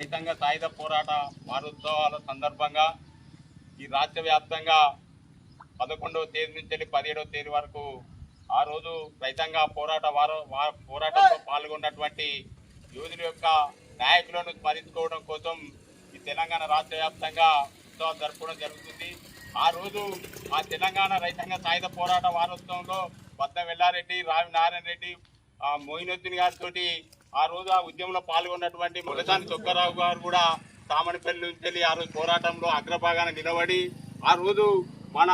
రైతాంగ సాయుధ పోరాట వారోత్సవాల సందర్భంగా ఈ రాష్ట్ర వ్యాప్తంగా పదకొండవ తేదీ నుంచి వెళ్ళి పదిహేడవ తేదీ వరకు ఆ రోజు రైతాంగ పోరాట వార పోరాటంలో పాల్గొన్నటువంటి యోధుల యొక్క నాయకులను స్మరించుకోవడం కోసం ఈ తెలంగాణ రాష్ట్ర వ్యాప్తంగా ఉత్సవం జరుపుకోవడం జరుగుతుంది. ఆ రోజు ఆ తెలంగాణ రైతాంగ సాయుధ పోరాట వారోత్సవంలో పద్మ వెల్లారెడ్డి రావి నారాయణ రెడ్డి ఆ మోయినుద్దీన్ గారితో ఆ రోజు ఆ ఉద్యమంలో పాల్గొన్నటువంటి ములసాని చొక్కారావు గారు కూడా తామనపల్లి నుంచి ఆ రోజు పోరాటంలో అగ్రభాగాన నిలబడి ఆ రోజు మన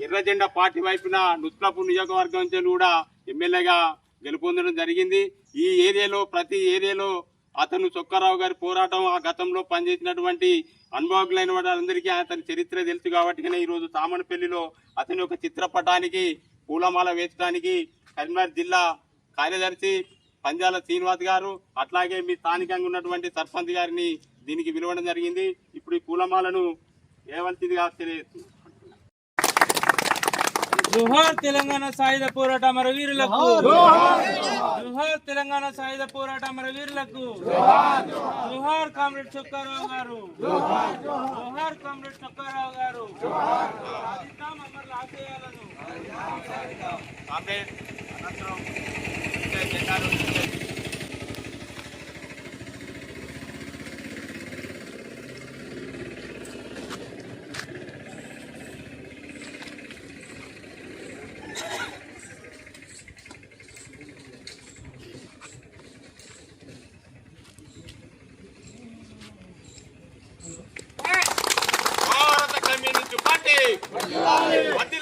ఎర్ర జెండా పార్టీ వైపున నుత్లాపూర్ నియోజకవర్గం నుంచి కూడా ఎమ్మెల్యేగా గెలుపొందడం జరిగింది. ఈ ఏరియాలో ప్రతి ఏరియాలో అతను చొక్కారావు గారి పోరాటం ఆ గతంలో పనిచేసినటువంటి అనుభవజ్ఞులైన వాళ్ళందరికీ అతని చరిత్ర తెలుసు కాబట్టి ఈ రోజు తామనపల్లిలో అతని యొక్క చిత్రపటానికి పూలమాల వేసడానికి కరీంనగర్ జిల్లా కార్యదర్శి పంజాల శ్రీనివాస్ గారు అట్లాగే మీ స్థానికంగా ఉన్నటువంటి సర్పంచ్ గారిని దీనికి పిలవడం జరిగింది. ఇప్పుడు ఈ పూలమాలను ఏవలసిందిగా తెలియజేస్తుంది జోహార్ తెలంగాణ సాయుధ పోరాట అమర వీరులకు జోహార్. తెలంగాణ సాయుధ పోరాట అమర వీరులకు జోహార్. కామ్రేడ్ చొక్కారావు గారు. జోహార్ కామ్రేడ్ చొక్కారావు గారు. కామ్రేడ్ అనంతరం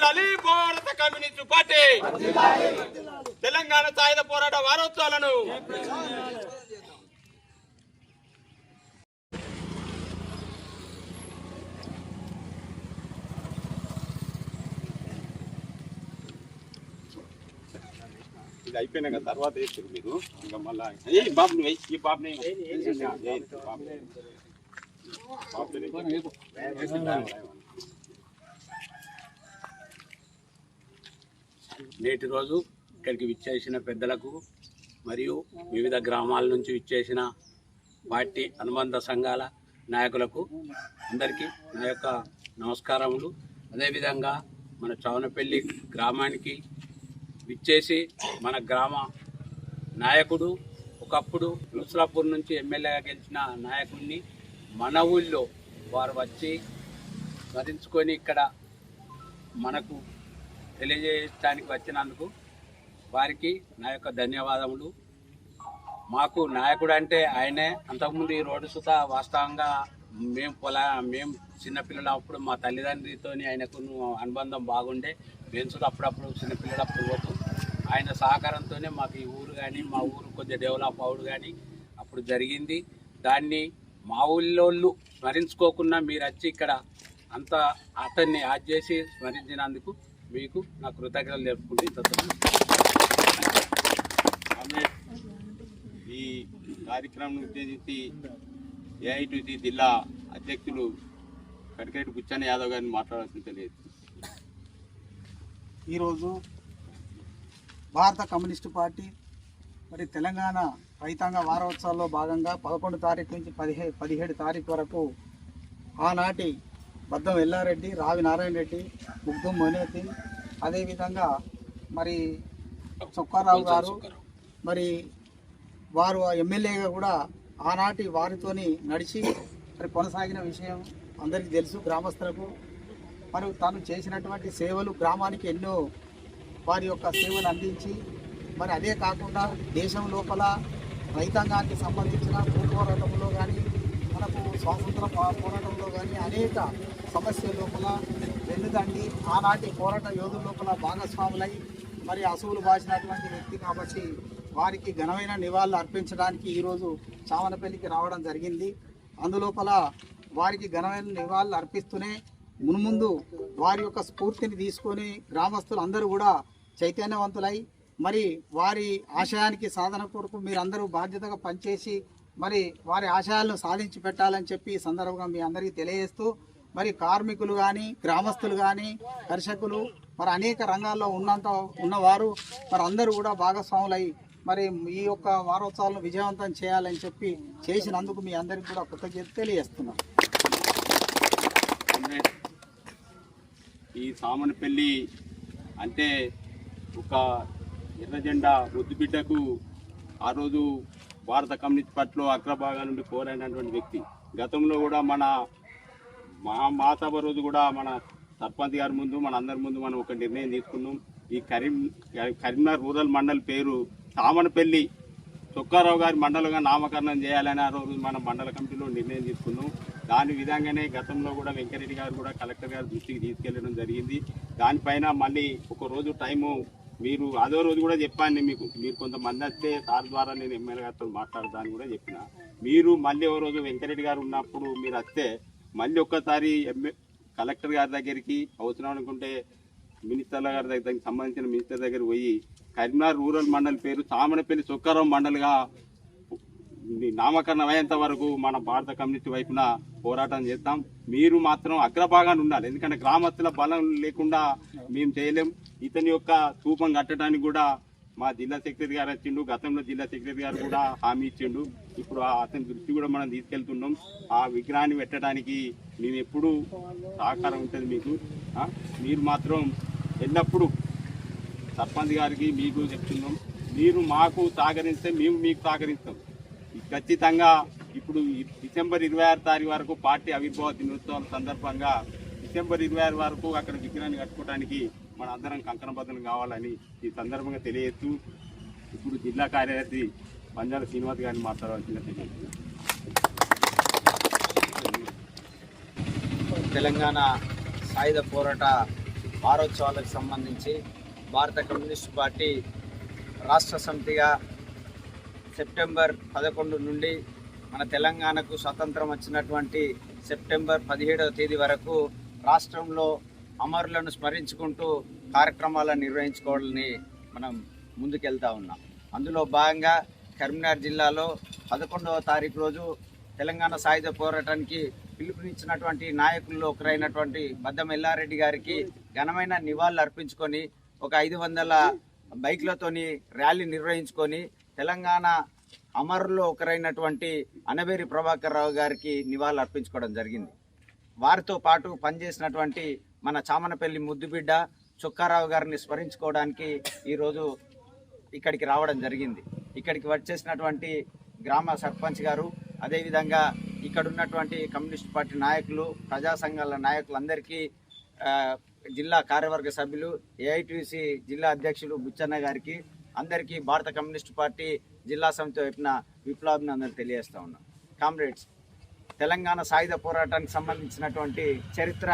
party Bharat communist party Telangana సాయుధ పోరాట వారోత్సవాలను ఇది అయిపోయినాక తర్వాత వేస్తారు మీరు ఇంకా మళ్ళా ఏ బాబు నువ్వు. ఈ బాబుని ఏ, బాబుని. బాబుని. నేటి రోజు ఇక్కడికి విచ్చేసిన పెద్దలకు మరియు వివిధ గ్రామాల నుంచి విచ్చేసిన పార్టీ అనుబంధ సంఘాల నాయకులకు అందరికీ నా యొక్క నమస్కారములు. అదేవిధంగా మన చౌనపల్లి గ్రామానికి విచ్చేసి మన గ్రామ నాయకుడు ఒకప్పుడు నుస్రాపూర్ నుంచి ఎమ్మెల్యేగా గెలిచిన నాయకుడిని మన ఊళ్ళో వారు వచ్చి స్మరించుకొని ఇక్కడ మనకు తెలియజేయడానికి వచ్చినందుకు వారికి నా యొక్క ధన్యవాదములు. మాకు నాయకుడు అంటే ఆయనే. అంతకుముందు ఈ రోడ్డు సుత వాస్తవంగా మేము పొలా మేము చిన్నపిల్లలు అప్పుడు మా తల్లిదండ్రితో ఆయనకు అనుబంధం బాగుండే. మేము సుత అప్పుడప్పుడు చిన్నపిల్లలప్పుడు పోతూ ఆయన సహకారంతోనే మాకు ఈ ఊరు కానీ మా ఊరు కొద్దిగా డెవలప్ అవుడు కానీ అప్పుడు జరిగింది. దాన్ని మా ఊళ్ళోళ్ళు స్మరించుకోకుండా మీరు వచ్చి ఇక్కడ అంత అతన్ని యాడ్ చేసి స్మరించినందుకు మీకు నా కృతజ్ఞతలు తెలుపుకుంటూ ఇంత కామ్రేడ్ ఈ కార్యక్రమం ఉద్దేశించి ఏఐటీసీ జిల్లా అధ్యక్షులు కడికరెడ్డి బుచ్చన్న యాదవ్ గారిని మాట్లాడాల్సింది తెలియదు ఈరోజు భారత కమ్యూనిస్టు పార్టీ మరి తెలంగాణ రైతాంగ వారోత్సవాల్లో భాగంగా పదకొండు తారీఖు నుంచి పదిహే పదిహేడు తారీఖు వరకు ఆనాటి బద్దం ఎల్లారెడ్డి రావి నారాయణ రెడ్డి ముగ్ధం మోనేతి అదేవిధంగా మరి చొక్కారావు గారు మరి వారు ఎమ్మెల్యేగా కూడా ఆనాటి వారితోని నడిచి మరి కొనసాగిన విషయం అందరికీ తెలుసు గ్రామస్తులకు. మరి తాను చేసినటువంటి సేవలు గ్రామానికి ఎన్నో వారి యొక్క సేవలు అందించి మరి అదే కాకుండా దేశం లోపల రైతాంగానికి సంబంధించిన భూ పోరాటంలో కానీ మనకు స్వాతంత్ర పోరాటంలో కానీ అనేక సమస్యల లోపల వెన్నుదండి. ఆనాటి పోరాట యోధుల లోపల భాగస్వాములై మరి అసువులు బాసినటువంటి వ్యక్తి కాబట్టి వారికి ఘనమైన నివాళులు అర్పించడానికి ఈరోజు చామనపల్లికి రావడం జరిగింది. అందులోపల వారికి ఘనమైన నివాళులు అర్పిస్తూనే మున్ముందు వారి యొక్క స్ఫూర్తిని తీసుకొని గ్రామస్తులు అందరూ కూడా చైతన్యవంతులై మరి వారి ఆశయానికి సాధన కొరకు మీరందరూ బాధ్యతగా పనిచేసి మరి వారి ఆశయాలను సాధించి పెట్టాలని చెప్పి ఈ సందర్భంగా మీ అందరికీ తెలియజేస్తూ మరి కార్మికులు కానీ గ్రామస్తులు కానీ కర్షకులు మరి అనేక రంగాల్లో ఉన్నంత ఉన్నవారు మరి అందరూ కూడా భాగస్వాములై మరి ఈ యొక్క వారోత్సవాలను విజయవంతం చేయాలని చెప్పి చేసినందుకు మీ అందరికి కూడా కృతజ్ఞత తెలియజేస్తున్నాం. ఈ సామనపల్లి అంటే ఒక ఎర్ర జెండా ముద్దుబిడ్డకు ఆ రోజు భారత కమ్యూనిస్ట్ పార్టీలో అగ్రభాగా నుండి పోరాడినటువంటి వ్యక్తి. గతంలో కూడా మన మా మా రోజు కూడా మన సర్పంచ్ గారి ముందు మన అందరి ముందు మనం ఒక నిర్ణయం తీసుకున్నాం. ఈ కరీం కరీంనగర్ రూరల్ మండల్ పేరు తామనపల్లి చొక్కారావు గారి మండలంగా నామకరణం చేయాలని ఆ రోజు మనం మండల కమిటీలో నిర్ణయం తీసుకున్నాం. దాని విధంగానే గతంలో కూడా వెంకరెడ్డి గారు కూడా కలెక్టర్ గారి దృష్టికి తీసుకెళ్ళడం జరిగింది. దానిపైన మళ్ళీ ఒక రోజు టైము మీరు అదో రోజు కూడా చెప్పాను మీకు. మీరు కొంతమంది వస్తే సార్ ద్వారా నేను ఎమ్మెల్యే గారితో మాట్లాడతాను కూడా చెప్పిన. మీరు మళ్ళీ ఓ రోజు వెంకరెడ్డి గారు ఉన్నప్పుడు మీరు వస్తే మళ్ళీ ఒక్కసారి ఎమ్మె కలెక్టర్ గారి దగ్గరికి అవసరం అనుకుంటే మినిస్టర్ల గారి దగ్గర దానికి సంబంధించిన మినిస్టర్ దగ్గర పోయి కరీంనగర్ రూరల్ మండలి పేరు సామనపల్లి చొక్కారావు మండలిగా నామకరణం అయ్యేంత వరకు మన భారత కమ్యూనిస్ట్ వైపున పోరాటం చేస్తాం మీరు మాత్రం అగ్రభాగాన్ని ఉండాలి. ఎందుకంటే గ్రామస్తుల బలం లేకుండా మేము చేయలేం. ఇతని యొక్క స్థూపం కట్టడానికి కూడా మా జిల్లా సెక్రటరీ గారు వచ్చిండు. గతంలో జిల్లా సెక్రటరీ గారు కూడా హామీ ఇచ్చిండు. ఇప్పుడు ఆ అతని దృష్టి కూడా మనం తీసుకెళ్తున్నాం. ఆ విగ్రహాన్ని పెట్టడానికి మేము ఎప్పుడు సహకారం ఉంటుంది మీకు. మీరు మాత్రం ఎల్లప్పుడూ సర్పంచ్ గారికి మీకు చెప్తున్నాం. మీరు మాకు సహకరిస్తే మేము మీకు సహకరిస్తాం. ఖచ్చితంగా ఇప్పుడు డిసెంబర్ ఇరవై ఆరు తారీఖు వరకు పార్టీ ఆవిర్భావ దినోత్సవం సందర్భంగా డిసెంబర్ ఇరవై ఆరు వరకు అక్కడ విగ్రహాన్ని కట్టుకోవడానికి మన అందరం కంకణబద్ధం కావాలని ఈ సందర్భంగా తెలియజేస్తూ ఇప్పుడు జిల్లా కార్యదర్శి పంజాల శ్రీనివాస్ గారిని మాట్లాడవలసిన తెలియజేస్తున్నాను తెలంగాణ సాయుధ పోరాట వారోత్సవాలకు సంబంధించి భారత కమ్యూనిస్ట్ పార్టీ రాష్ట్ర సమితిగా సెప్టెంబర్ పదకొండు నుండి మన తెలంగాణకు స్వతంత్రం వచ్చినటువంటి సెప్టెంబర్ పదిహేడవ తేదీ వరకు రాష్ట్రంలో అమరులను స్మరించుకుంటూ కార్యక్రమాలను నిర్వహించుకోవాలని మనం ముందుకెళ్తా ఉన్నాం. అందులో భాగంగా కరీంనగర్ జిల్లాలో పదకొండవ తారీఖు రోజు తెలంగాణ సాయుధ పోరాటానికి పిలుపునిచ్చినటువంటి నాయకుల్లో ఒకరైనటువంటి బద్దం ఎల్లారెడ్డి గారికి ఘనమైన నివాళులు అర్పించుకొని ఒక ఐదు వందల బైక్లతోని ర్యాలీ నిర్వహించుకొని తెలంగాణ అమరులో ఒకరైనటువంటి అనబేరి ప్రభాకర్ రావు గారికి నివాళులు అర్పించుకోవడం జరిగింది. వారితో పాటు పనిచేసినటువంటి మన చామనపల్లి ముద్దుబిడ్డ చుక్కారావు గారిని స్మరించుకోవడానికి ఈరోజు ఇక్కడికి రావడం జరిగింది. ఇక్కడికి వచ్చేసినటువంటి గ్రామ సర్పంచ్ గారు అదేవిధంగా ఇక్కడ ఉన్నటువంటి కమ్యూనిస్ట్ పార్టీ నాయకులు ప్రజా సంఘాల నాయకులందరికీ జిల్లా కార్యవర్గ సభ్యులు ఏఐటీసీ జిల్లా అధ్యక్షులు బుచ్చన్న గారికి అందరికీ భారత కమ్యూనిస్ట్ పార్టీ జిల్లా సమితి వైపున విప్లవాభినందనలు తెలియజేస్తా ఉన్నాం. కామ్రేడ్స్ తెలంగాణ సాయుధ పోరాటానికి సంబంధించినటువంటి చరిత్ర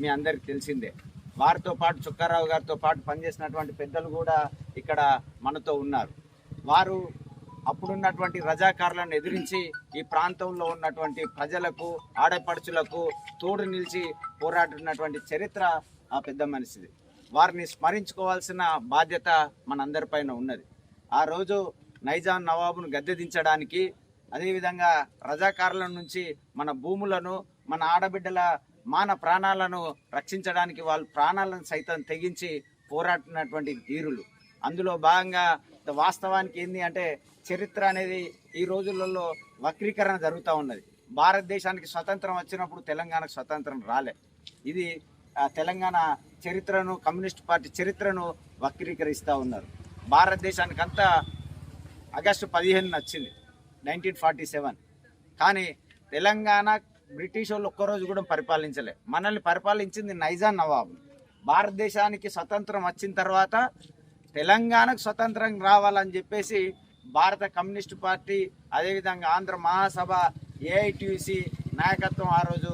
మీ అందరికి తెలిసిందే. వారితో పాటు చుక్కారావు గారితో పాటు పనిచేసినటువంటి పెద్దలు కూడా ఇక్కడ మనతో ఉన్నారు. వారు అప్పుడున్నటువంటి రజాకారులను ఎదిరించి ఈ ప్రాంతంలో ఉన్నటువంటి ప్రజలకు ఆడపడుచులకు తోడు నిలిచి పోరాడుతున్నటువంటి చరిత్ర ఆ పెద్ద మనిషిది. వారిని స్మరించుకోవాల్సిన బాధ్యత మనందరిపైన ఉన్నది. ఆ రోజు నైజాం నవాబును గద్దె దించడానికి అదేవిధంగా రజాకారుల నుంచి మన భూములను మన ఆడబిడ్డల మాన ప్రాణాలను రక్షించడానికి వాళ్ళ ప్రాణాలను సైతం తెగించి పోరాడినటువంటి ధీరులు అందులో భాగంగా వాస్తవానికి ఏంది అంటే చరిత్ర అనేది ఈ రోజులలో వక్రీకరణ జరుగుతూ ఉన్నది. భారతదేశానికి స్వతంత్రం వచ్చినప్పుడు తెలంగాణకు స్వతంత్రం రాలే. ఇది తెలంగాణ చరిత్రను కమ్యూనిస్ట్ పార్టీ చరిత్రను వక్రీకరిస్తూ ఉన్నారు. భారతదేశానికి అంతా ఆగస్టు పదిహేను వచ్చింది నైన్టీన్ ఫార్టీ సెవెన్ కానీ తెలంగాణ బ్రిటిష్ వాళ్ళు ఒక్కరోజు కూడా పరిపాలించలే. మనల్ని పరిపాలించింది నైజాం నవాబు. భారతదేశానికి స్వతంత్రం వచ్చిన తర్వాత తెలంగాణకు స్వతంత్రం రావాలని చెప్పేసి భారత కమ్యూనిస్ట్ పార్టీ అదేవిధంగా ఆంధ్ర మహాసభ ఏఐటీసీ నాయకత్వం ఆ రోజు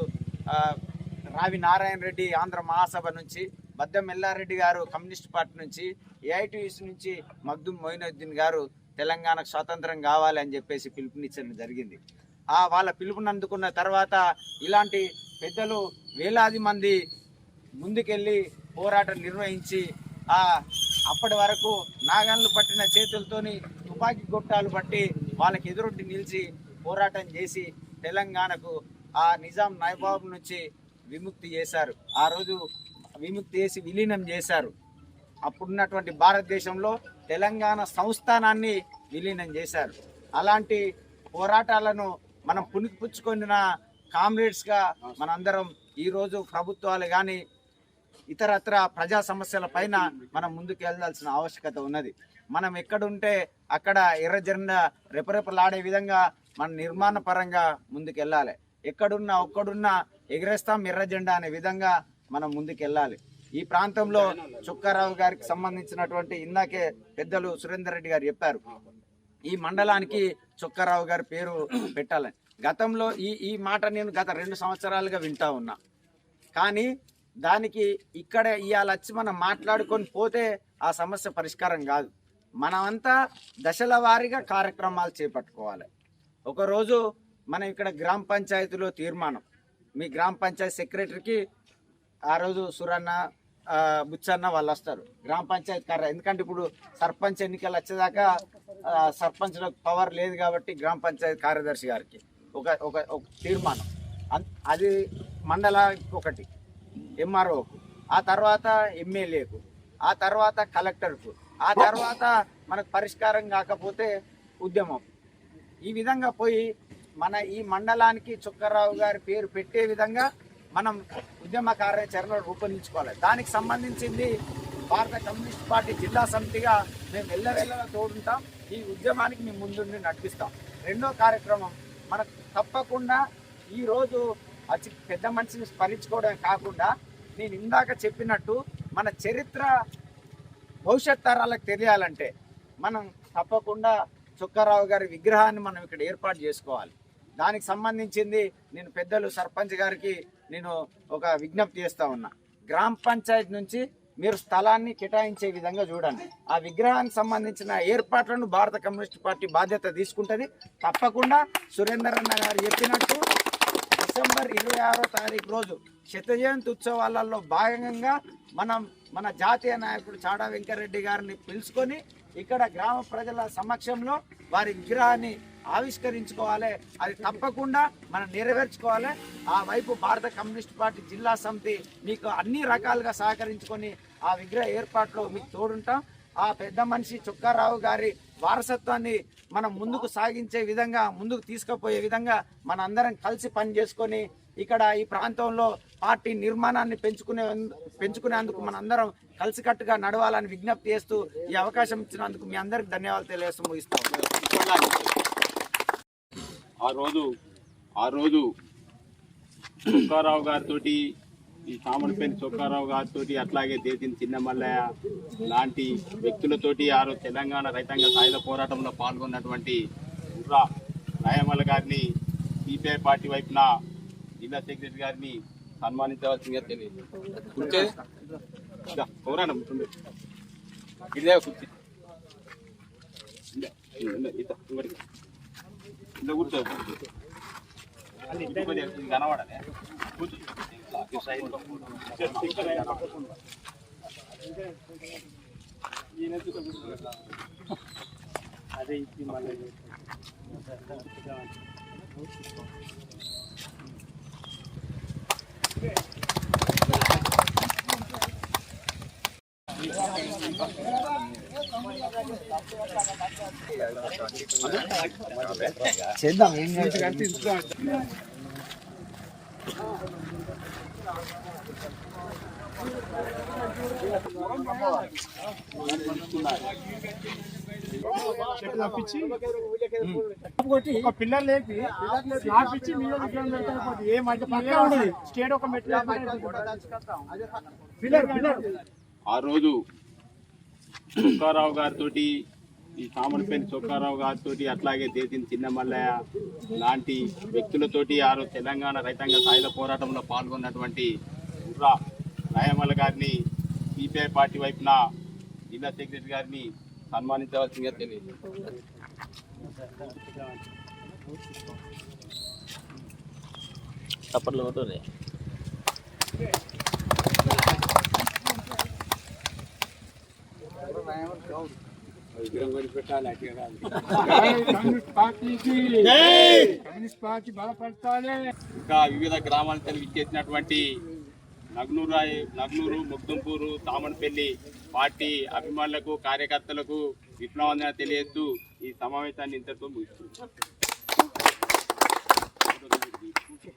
రావి నారాయణ రెడ్డి ఆంధ్ర మహాసభ నుంచి బద్దం ఎల్లారెడ్డి గారు కమ్యూనిస్ట్ పార్టీ నుంచి ఏఐటిసి నుంచి మగ్దుం మొయినుద్దీన్ గారు తెలంగాణకు స్వాతంత్రం కావాలి అని చెప్పేసి పిలుపునిచ్చడం జరిగింది. ఆ వాళ్ళ పిలుపుని అందుకున్న తర్వాత ఇలాంటి పెద్దలు వేలాది మంది ముందుకెళ్ళి పోరాటం నిర్వహించి ఆ అప్పటి వరకు నాగన్లు పట్టిన చేతులతోని తుపాకీ గొట్టాలు పట్టి వాళ్ళకి ఎదురొడ్డి నిలిచి పోరాటం చేసి తెలంగాణకు ఆ నిజాం నైబాబు నుంచి విముక్తి చేశారు. ఆ రోజు విముక్తి చేసి విలీనం చేశారు. అప్పుడున్నటువంటి భారతదేశంలో తెలంగాణ సంస్థానాన్ని విలీనం చేశారు. అలాంటి పోరాటాలను మనం పుణికిపుచ్చుకొనిన కామ్రేడ్స్గా మనందరం ఈరోజు ప్రభుత్వాలు కానీ ఇతరత్ర ప్రజా సమస్యల పైన మనం ముందుకు వెళ్ళాల్సిన ఆవశ్యకత ఉన్నది. మనం ఎక్కడుంటే అక్కడ ఎర్ర జెండా రెపరెపలాడే విధంగా మన నిర్మాణ పరంగా ముందుకెళ్ళాలి. ఎక్కడున్నా ఒక్కడున్నా ఎగరేస్తాం ఎర్ర జెండా అనే విధంగా మనం ముందుకెళ్ళాలి. ఈ ప్రాంతంలో చుక్కారావు గారికి సంబంధించినటువంటి ఇందాకే పెద్దలు సురేందర్ రెడ్డి గారు చెప్పారు. ఈ మండలానికి చుక్కారావు గారి పేరు పెట్టాలని. గతంలో ఈ ఈ మాట నేను గత రెండు సంవత్సరాలుగా వింటా ఉన్నా. కానీ దానికి ఇక్కడ ఇవాళ వచ్చి మనం మాట్లాడుకొని పోతే ఆ సమస్య పరిష్కారం కాదు. మనమంతా దశల వారీగా కార్యక్రమాలు చేపట్టుకోవాలి. ఒకరోజు మనం ఇక్కడ గ్రామ పంచాయతీలో తీర్మానం. మీ గ్రామ పంచాయతీ సెక్రటరీకి ఆ రోజు సురన్న బుచ్చన్న వాళ్ళు వస్తారు. గ్రామ పంచాయతీ కార్య ఎందుకంటే ఇప్పుడు సర్పంచ్ ఎన్నికలు వచ్చేదాకా సర్పంచ్లకు పవర్ లేదు కాబట్టి గ్రామ పంచాయతీ కార్యదర్శి గారికి ఒక ఒక ఒక తీర్మానం. అది మండల ఒకటి ఎంఆర్ఓకు ఆ తర్వాత ఎమ్మెల్యేకు ఆ తర్వాత కలెక్టర్కు ఆ తర్వాత మనకు పరిష్కారం కాకపోతే ఉద్యమం. ఈ విధంగా పోయి మన ఈ మండలానికి చుక్కరావు గారి పేరు పెట్టే విధంగా మనం ఉద్యమ కార్యాచరణ రూపొందించుకోవాలి. దానికి సంబంధించింది భారత కమ్యూనిస్ట్ పార్టీ జిల్లా సమితిగా మేము వెళ్ళవెళ్ళగా తోడుంటాం. ఈ ఉద్యమానికి మేము ముందుండి నడిపిస్తాం. రెండో కార్యక్రమం మనకు తప్పకుండా ఈరోజు అతి పెద్ద మనిషిని స్మరించుకోవడమే కాకుండా నేను ఇందాక చెప్పినట్టు మన చరిత్ర భవిష్యత్ తరాలకు తెలియాలంటే మనం తప్పకుండా చుక్కారావు గారి విగ్రహాన్ని మనం ఇక్కడ ఏర్పాటు చేసుకోవాలి. దానికి సంబంధించింది నేను పెద్దలు సర్పంచ్ గారికి నేను ఒక విజ్ఞప్తి చేస్తా ఉన్నా. గ్రామ పంచాయతీ నుంచి మీరు స్థలాన్ని కేటాయించే విధంగా చూడండి. ఆ విగ్రహానికి సంబంధించిన ఏర్పాట్లను భారత కమ్యూనిస్ట్ పార్టీ బాధ్యత తీసుకుంటుంది. తప్పకుండా సురేందర్ అన్న గారు చెప్పినట్టు డిసెంబర్ ఇరవై ఆరో తారీఖు రోజు శత జయంతి ఉత్సవాలలో భాగంగా మనం మన జాతీయ నాయకుడు చాడా వెంకరెడ్డి గారిని పిలుచుకొని ఇక్కడ గ్రామ ప్రజల సమక్షంలో వారి విగ్రహాన్ని ఆవిష్కరించుకోవాలి. అది తప్పకుండా మనం నెరవేర్చుకోవాలి. ఆ వైపు భారత కమ్యూనిస్ట్ పార్టీ జిల్లా సమితి మీకు అన్ని రకాలుగా సహకరించుకొని ఆ విగ్రహ ఏర్పాట్లో మీకు తోడుంటాం. ఆ పెద్ద మనిషి చుక్కారావు గారి వారసత్వాన్ని మనం ముందుకు సాగించే విధంగా ముందుకు తీసుకుపోయే విధంగా మన అందరం కలిసి పని చేసుకొని ఇక్కడ ఈ ప్రాంతంలో పార్టీ నిర్మాణాన్ని పెంచుకునే పెంచుకునేందుకు మనందరం కలిసికట్టుగా నడవాలని విజ్ఞప్తి చేస్తూ ఈ అవకాశం ఇచ్చినందుకు మీ అందరికి ధన్యవాదాలు తెలియజేస్తూ ముగిస్తాం. ఆ రోజు ఆ రోజు చొక్కారావు గారితో ఈ సామడిపల్లి చొక్కారావు గారితో అట్లాగే దేశం చిన్నమల్లయ్య లాంటి వ్యక్తులతోటి ఆ రోజు తెలంగాణ రైతాంగ సాయుధ పోరాటంలో పాల్గొన్నటువంటి ఉర్రా రాయమల్ల గారిని సిపిఐ పార్టీ వైపున జిల్లా సెక్రటరీ గారిని సన్మానించవలసిందిగా తెలియదు పోరాటం ఉంటుంది ఇదే కూర్చి ఇందా, ఇందా, ఇద్దా, కూర్చో ఇది కొద్దిగా ఇది కనబడలే. కూర్చో చేద్దాం ఏం ఒక పిల్లర్ లేపి ఇచ్చి మీద విగ్రహం. ఏ మధ్య ఉండదు స్టేట్ ఒక మెట్లు పిల్లర్ పిల్లర్ ఆ రోజు చొక్కారావు గారితో ఈ సామర్పేని చొక్కారావు గారితో అట్లాగే దేశం చిన్నమల్లయ్య లాంటి వ్యక్తులతోటి ఆ రోజు తెలంగాణ రైతాంగ సాయుధ పోరాటంలో పాల్గొన్నటువంటి ఉర్రా రాయమల్ల గారిని సిపిఐ పార్టీ వైపున జిల్లా సెక్రటరీ గారిని సన్మానించవలసిందిగా తెలియదు విగ్రహం కొని పెట్టాలి అట్లా కాదు. కమ్యూనిస్ట్ పార్టీకి కమ్యూనిస్ట్ పార్టీ బలపరచాలి ఇంకా వివిధ గ్రామాలకు తల్లి నగ్నూరు నగ్నూరు ముగ్దుంపూరు తామనపల్లి పార్టీ అభిమానులకు కార్యకర్తలకు విప్లవంగా తెలియజేస్తూ ఈ సమావేశాన్ని ఇంతటితో ముగిస్తుంది